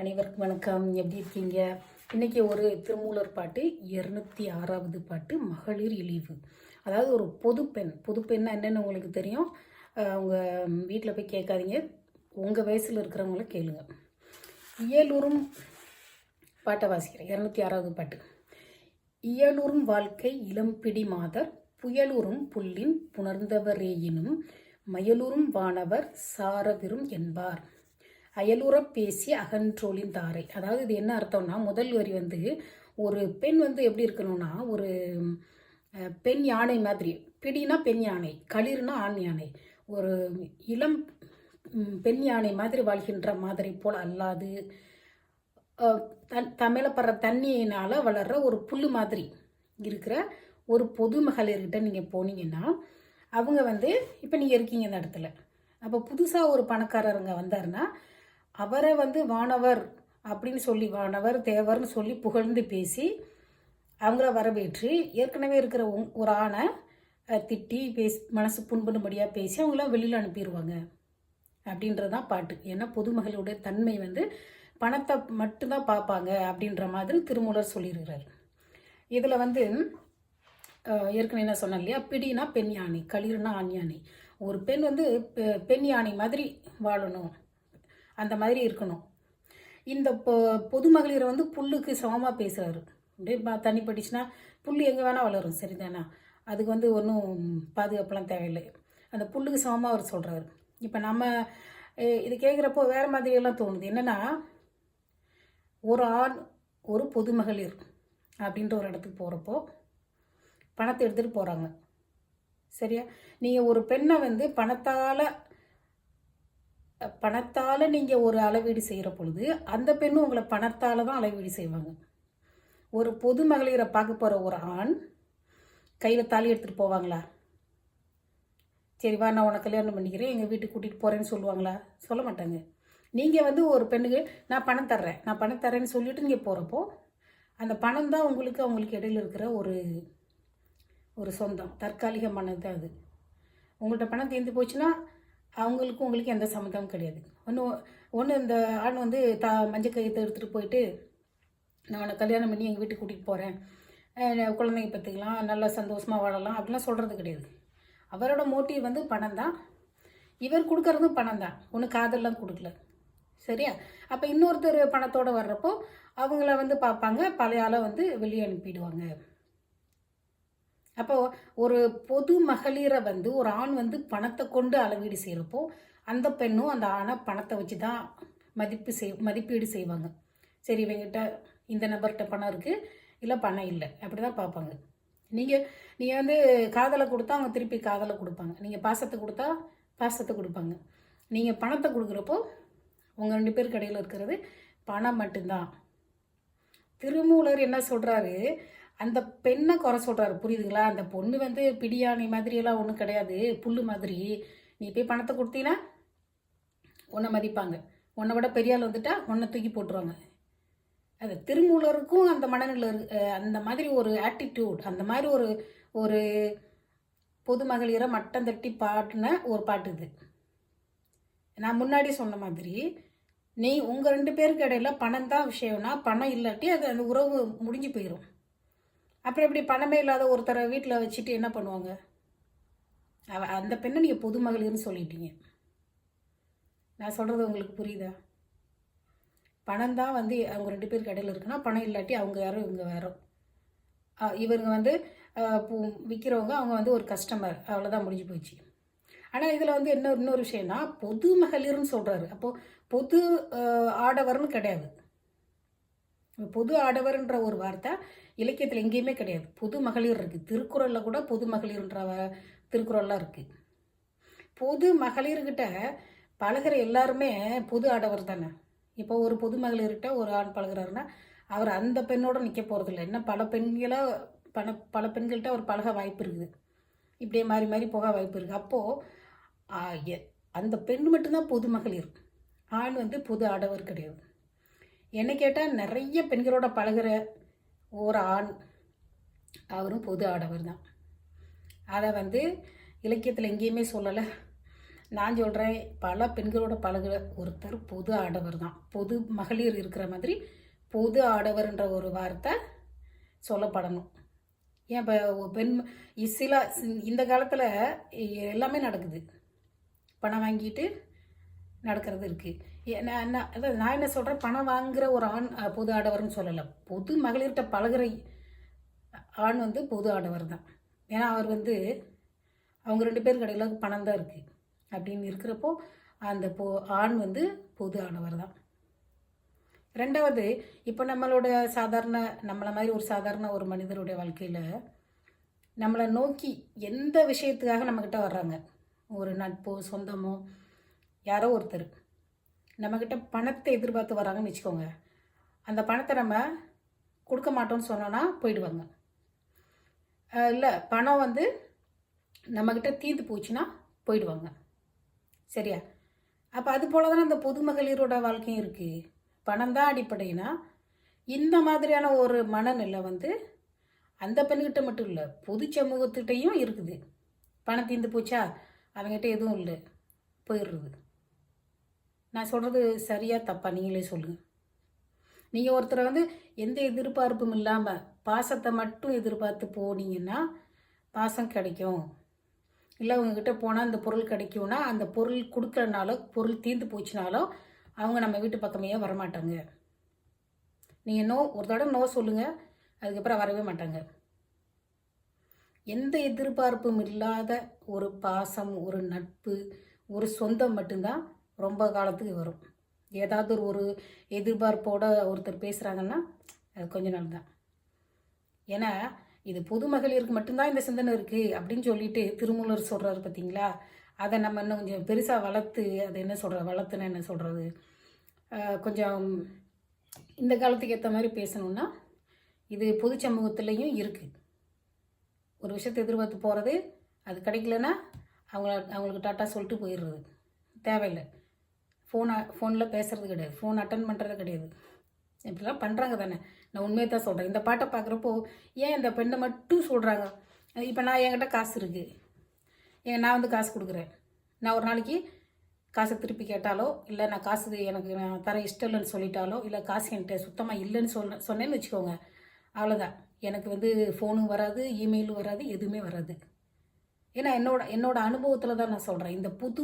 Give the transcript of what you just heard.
அனைவருக்கும் வணக்கம். எப்படி இருக்கீங்க? இன்னைக்கு ஒரு திருமூலர் பாட்டு இருநூத்தி ஆறாவது பாட்டு மகளிர் இழிவு. அதாவது ஒரு பொதுப்பெண் பொதுப்பெண்ணா என்னென்னு உங்களுக்கு தெரியும். உங்கள் வீட்டில் போய் கேட்காதீங்க. உங்கள் வயசில் இருக்கிறவங்கள கேளுங்க. இயலூரும் பாட்டை வாசிக்கிறேன் இரநூத்தி ஆறாவது பாட்டு. இயலூரும் வாழ்க்கை இளம்பிடி மாதர் புயலூரும் புல்லின் புணர்ந்தவரேயினும் மயலூரும் வானவர் சாரவிரும் என்பார். அயலுறப் பேசி அகன்றோலின் தாரை. அதாவது இது என்ன அர்த்தம்னா முதல் வரி வந்து ஒரு பெண் வந்து எப்படி இருக்கணும்னா ஒரு பெண் யானை மாதிரி. பிடினா பெண் யானை களிர்னா ஆண் யானை. ஒரு இளம் பெண் யானை மாதிரி வாழ்கின்ற மாதிரி போல் அல்லாது தன் தமிழ தண்ணியினால் வளர்ற ஒரு புல் மாதிரி இருக்கிற ஒரு பொது மகளிர்கிட்ட நீங்கள் போனீங்கன்னா அவங்க வந்து இப்போ நீங்கள் இருக்கீங்க இந்த இடத்துல. அப்போ புதுசாக ஒரு பணக்காரருங்க வந்தாருன்னா அவரை வந்து வானவர் அப்படின்னு சொல்லி வானவர் தேவர்னு சொல்லி புகழ்ந்து பேசி அவங்கள வரவேற்று ஏற்கனவே இருக்கிற உங்- ஒரு ஆணை திட்டி பேசி மனசு புண்படும்படியாக பேசி அவங்கள வெளியில் அனுப்பிடுவாங்க அப்படின்றது தான் பாட்டு. ஏன்னா பொதுமகளுடைய தன்மை வந்து பணத்தை மட்டும்தான் பார்ப்பாங்க அப்படின்ற மாதிரி திருமூலர் சொல்லியிருக்கிறார். இதில் வந்து ஏற்கனவே என்ன சொன்னேன் இல்லையா? பிடினா பெண் யானை களிர்னா ஆண் யானை. ஒரு பெண் வந்து பெ- பெண் யானை மாதிரி வாழணும். அந்த மாதிரி இருக்கணும். இந்த பொ பொதுமகளிரை வந்து புல்லுக்கு சமமாக பேசுகிறாரு அப்படியே தண்ணி பட்டுச்சுன்னா புல் எங்கே வேணால் வளரும் சரிதானா? அதுக்கு வந்து ஒன்றும் பாதுகாப்புலாம் தேவையில்லை. அந்த புல்லுக்கு சமமாக அவர் சொல்கிறாரு இப்போ நம்ம இது கேட்குறப்போ வேறு மாதிரியெல்லாம் தோணுது. என்னென்னா ஒரு ஆண் ஒரு பொதுமகளிர் அப்படின்ற ஒரு இடத்துக்கு போகிறப்போ பணத்தை எடுத்துகிட்டு போகிறாங்க சரியா? நீங்கள் ஒரு பெண்ணை வந்து பணத்தால் பணத்தால் நீங்கள் ஒரு அளவீடு செய்கிற பொழுது அந்த பெண்ணும் உங்களை பணத்தால் தான் அளவீடு செய்வாங்க. ஒரு பொது மகளிரை பார்க்க போகிற ஒரு ஆண் கையில் தாலி எடுத்துகிட்டு போவாங்களா? சரி வா நான் உனக்கு கல்யாணம் பண்ணிக்கிறேன் எங்கள் வீட்டுக்கு கூட்டிகிட்டு போகிறேன்னு சொல்லுவாங்களா? சொல்ல மாட்டாங்க. நீங்கள் வந்து ஒரு பெண்ணுக்கு நான் பணம் தர்றேன் நான் பணம் தர்றேன்னு சொல்லிட்டு நீங்கள் போகிறப்போ அந்த பணம் தான் உங்களுக்கு அவங்களுக்கு இடையில இருக்கிற ஒரு ஒரு சொந்தம் தற்காலிகமானது தான் அது. உங்கள்கிட்ட பணம் தீர்ந்து போச்சுன்னா அவங்களுக்கும் உங்களுக்கு எந்த சம்மந்தமும் கிடையாது. ஒன்று ஒன்று இந்த ஆண் வந்து த மஞ்சள் கையத்தை எடுத்துகிட்டு போயிட்டு நான் உன்னை கல்யாணம் பண்ணி எங்கள் வீட்டுக்கு கூட்டிகிட்டு போகிறேன் குழந்தைங்க பார்த்துக்கலாம் நல்லா சந்தோஷமாக வாழலாம். அப்படிலாம் சொல்கிறது கிடையாது. அவரோட மோட்டிவ் வந்து பணம் தான். இவர் கொடுக்கறதும் பணம் தான். ஒன்றும் காதெல்லாம் கொடுக்கல. சரியா? அப்போ இன்னொருத்தர் பணத்தோடு வர்றப்போ அவங்கள வந்து பார்ப்பாங்க. பழைய ஆளை வந்து வெளியே அனுப்பிடுவாங்க. அப்போ ஒரு பொது மகளிரை வந்து ஒரு ஆண் வந்து பணத்தை கொண்டு அளவீடு செய்கிறப்போ அந்த பெண்ணும் அந்த ஆணை பணத்தை வச்சு தான் மதிப்பு செய் மதிப்பீடு செய்வாங்க. சரி இவங்கிட்ட இந்த நபர்கிட்ட பணம் இருக்குது இல்லை பணம் இல்லை. அப்படி தான் பார்ப்பாங்க. நீங்கள் நீங்கள் வந்து காதலை கொடுத்தா அவங்க திருப்பி காதலை கொடுப்பாங்க. நீங்கள் பாசத்தை கொடுத்தா பாசத்தை கொடுப்பாங்க. நீங்கள் பணத்தை கொடுக்குறப்போ உங்கள் ரெண்டு பேருக்கு இடையில் இருக்கிறது பணம் மட்டும்தான். திருமூலர் என்ன சொல்கிறாரு அந்த பெண்ணை குறை சொல்கிறாரு புரியுதுங்களா? அந்த பொண்ணு வந்து பிடியாணி மாதிரியெல்லாம் ஒன்றும் கிடையாது. புல்லு மாதிரி. நீ போய் பணத்தை கொடுத்தீங்கன்னா உன்னை மதிப்பாங்க. உன்னை விட பெரிய ஆள் வந்துட்டா உன்னை தூக்கி போட்டுருவாங்க. அது திருமூலருக்கும் அந்த மனநிலை அந்த மாதிரி ஒரு ஆட்டிடியூட் அந்த மாதிரி ஒரு ஒரு பொது மகளிரை மட்டம் தட்டி பாடின ஒரு பாட்டு இது. நான் முன்னாடி சொன்ன மாதிரி நீ உங்கள் ரெண்டு பேருக்கு இடையில பணம் தான் விஷயம்னா பணம் இல்லாட்டி அது அந்த உறவு முடிஞ்சு போயிடும் அப்புறம் இப்படி பணமே இல்லாத ஒருத்தரை வீட்டில் வச்சுட்டு என்ன பண்ணுவாங்க? அவ அந்த பெண்ணை நீங்கள் பொது மகளிர்னு சொல்லிட்டீங்க. நான் சொல்கிறது உங்களுக்கு புரியுதா? பணம் தான் வந்து அவங்க ரெண்டு பேருக்கு இடையில இருக்குன்னா பணம் இல்லாட்டி அவங்க யாரும் இவங்க வேறோ. இவங்க வந்து பூ விற்கிறவங்க அவங்க வந்து ஒரு கஸ்டமர் அவ்வளோதான் முடிஞ்சு போச்சு. ஆனால் இதில் வந்து என்ன இன்னொரு விஷயம்னா பொது மகளிர்னு சொல்கிறாரு அப்போது பொது ஆடவர்னு கிடையாது. பொது ஆடவர்ன்ற ஒரு வார்த்தை இலக்கியத்தில் எங்கேயுமே கிடையாது. பொது மகளிர் இருக்குது திருக்குறளில் கூட பொது மகளிர்ன்ற திருக்குறள்லாம் இருக்குது பொது மகளிர்கிட்ட பழகுற எல்லாருமே பொது ஆடவர் தானே? இப்போ ஒரு பொது மகளிர்கிட்ட ஒரு ஆண் பழகுறாருன்னா அவர் அந்த பெண்ணோடு நிற்க போகிறதில்ல இன்னும் பல பெண்களாக பல பல பெண்கள்கிட்ட அவர் பழக வாய்ப்பு இருக்குது. இப்படியே மாறி மாறி போக வாய்ப்பு இருக்குது அப்போது அந்த பெண் மட்டும்தான் பொது மகளிர். ஆண் வந்து பொது ஆடவர் கிடையாது. என்னை கேட்டால் நிறைய பெண்களோட பழகுற ஒரு ஆண். அவரும் பொது ஆடவர் தான். அதை வந்து இலக்கியத்தில் எங்கேயுமே சொல்லலை. நான் சொல்கிறேன் பல பெண்களோட பழகுற ஒருத்தர் பொது ஆடவர் தான். பொது மகளிர் இருக்கிற மாதிரி பொது ஆடவர்ன்ற ஒரு வார்த்தை சொல்லப்படணும். ஏன் இப்போ பெண் சில இந்த காலத்தில் எல்லாமே நடக்குது. பணம் வாங்கிட்டு நடக்கிறது இருக்குது நான் என்ன நான் என்ன சொல்கிறேன் பணம் வாங்குகிற ஒரு ஆண் பொது ஆடவர்னு சொல்லலை. பொது மகளிர்கிட்ட பழகுற ஆண் வந்து பொது ஆடவர் தான். ஏன்னா அவர் வந்து அவங்க ரெண்டு பேர் கடையில் பணம் தான் இருக்குது அப்படின்னு இருக்கிறப்போ அந்த பொ ஆண் வந்து பொது ஆடவர் தான். ரெண்டாவது இப்போ நம்மளோட சாதாரண நம்மளை மாதிரி ஒரு சாதாரண ஒரு மனிதருடைய வாழ்க்கையில் நம்மளை நோக்கி எந்த விஷயத்துக்காக நம்மக்கிட்ட வர்றாங்க? ஒரு நட்போ சொந்தமோ யாரோ ஒருத்தர் நம்மக்கிட்ட பணத்தை எதிர்பார்த்து வராங்கன்னு வச்சுக்கோங்க. அந்த பணத்தை நம்ம கொடுக்க மாட்டோம்னு சொன்னோன்னா போயிடுவாங்க. இல்லை பணம் வந்து நம்மக்கிட்ட தீர்ந்து போச்சுன்னா போயிடுவாங்க. சரியா? அப்போ அது போல தானே அந்த பொது மகளிரோட வாழ்க்கையும் இருக்குது பணம் தான் அடிப்படைனா இந்த மாதிரியான ஒரு மனநிலை வந்து அந்த பெண்கிட்ட மட்டும் இல்லை பொது சமூகத்துகிட்டையும் இருக்குது. பணம் தீர்ந்து போச்சா? அவங்ககிட்ட எதுவும் இல்லை. போயிடுறது. நான் சொல்கிறது சரியாக தப்பா? நீங்களே சொல்லுங்கள் நீங்கள் ஒருத்தரை வந்து எந்த எதிர்பார்ப்பும் இல்லாமல் பாசத்தை மட்டும் எதிர்பார்த்து போனீங்கன்னா பாசம் கிடைக்கும். இல்லை அவங்கக்கிட்ட போனால் அந்த பொருள் கிடைக்கும்னா அந்த பொருள் கொடுக்கலனாலோ பொருள் தீர்ந்து போச்சுனாலோ அவங்க நம்ம வீட்டு பக்கமே வரமாட்டாங்க. நீங்கள் நோ ஒரு தடவை நோ சொல்லுங்கள் அதுக்கப்புறம் வரவே மாட்டாங்க. எந்த எதிர்பார்ப்பும் இல்லாத ஒரு பாசம் ஒரு நட்பு ஒரு சொந்தம் மட்டும்தான் ரொம்ப காலத்துக்கு வரும். ஏதாவது ஒரு எதிர்பார்ப்போட ஒருத்தர் பேசுகிறாங்கன்னா அது கொஞ்ச நாள் தான். ஏன்னா இது பொது மகளிருக்கு மட்டும்தான் இந்த சிந்தனை இருக்குது அப்படின்னு சொல்லிட்டு திருமூலர் சொல்கிறாரு பார்த்தீங்களா அதை நம்ம இன்னும் கொஞ்சம் பெருசாக வளர்த்து அதை என்ன சொல்கிற வளர்த்துனா என்ன சொல்கிறது கொஞ்சம் இந்த காலத்துக்கு ஏற்ற மாதிரி பேசணும்னா இது பொது சமூகத்துலேயும் இருக்குது ஒரு விஷயத்தை எதிர்பார்த்து போகிறது அது கிடைக்கலன்னா அவங்கள அவங்களுக்கு டாட்டா சொல்லிட்டு போயிடுறது. தேவையில்லை. ஃபோனை ஃபோனில் பேசுகிறது கிடையாது. ஃபோன் அட்டன் பண்ணுறது கிடையாது. இப்படிலாம் பண்ணுறாங்க தானே. நான் உண்மையை தான் சொல்கிறேன் இந்த பாட்டை பார்க்குறப்போ ஏன் இந்த பெண்ணை மட்டும் சொல்கிறாங்க இப்போ நான் என்கிட்ட காசு இருக்குது ஏன் நான் வந்து காசு கொடுக்குறேன். நான் ஒரு நாளைக்கு காசை திருப்பி கேட்டாலோ இல்லை நான் காசு எனக்கு நான் தர இஷ்டம் இல்லைன்னு சொல்லிட்டாலோ இல்லை காசு என்கிட்ட சுத்தமாக இல்லைன்னு சொன்ன சொன்னேன்னு வச்சுக்கோங்க. அவ்வளோதான் எனக்கு வந்து ஃபோனும் வராது இமெயிலும் வராது எதுவுமே வராது. ஏன்னா என்னோட என்னோட அனுபவத்தில் தான் நான் சொல்கிறேன் இந்த புது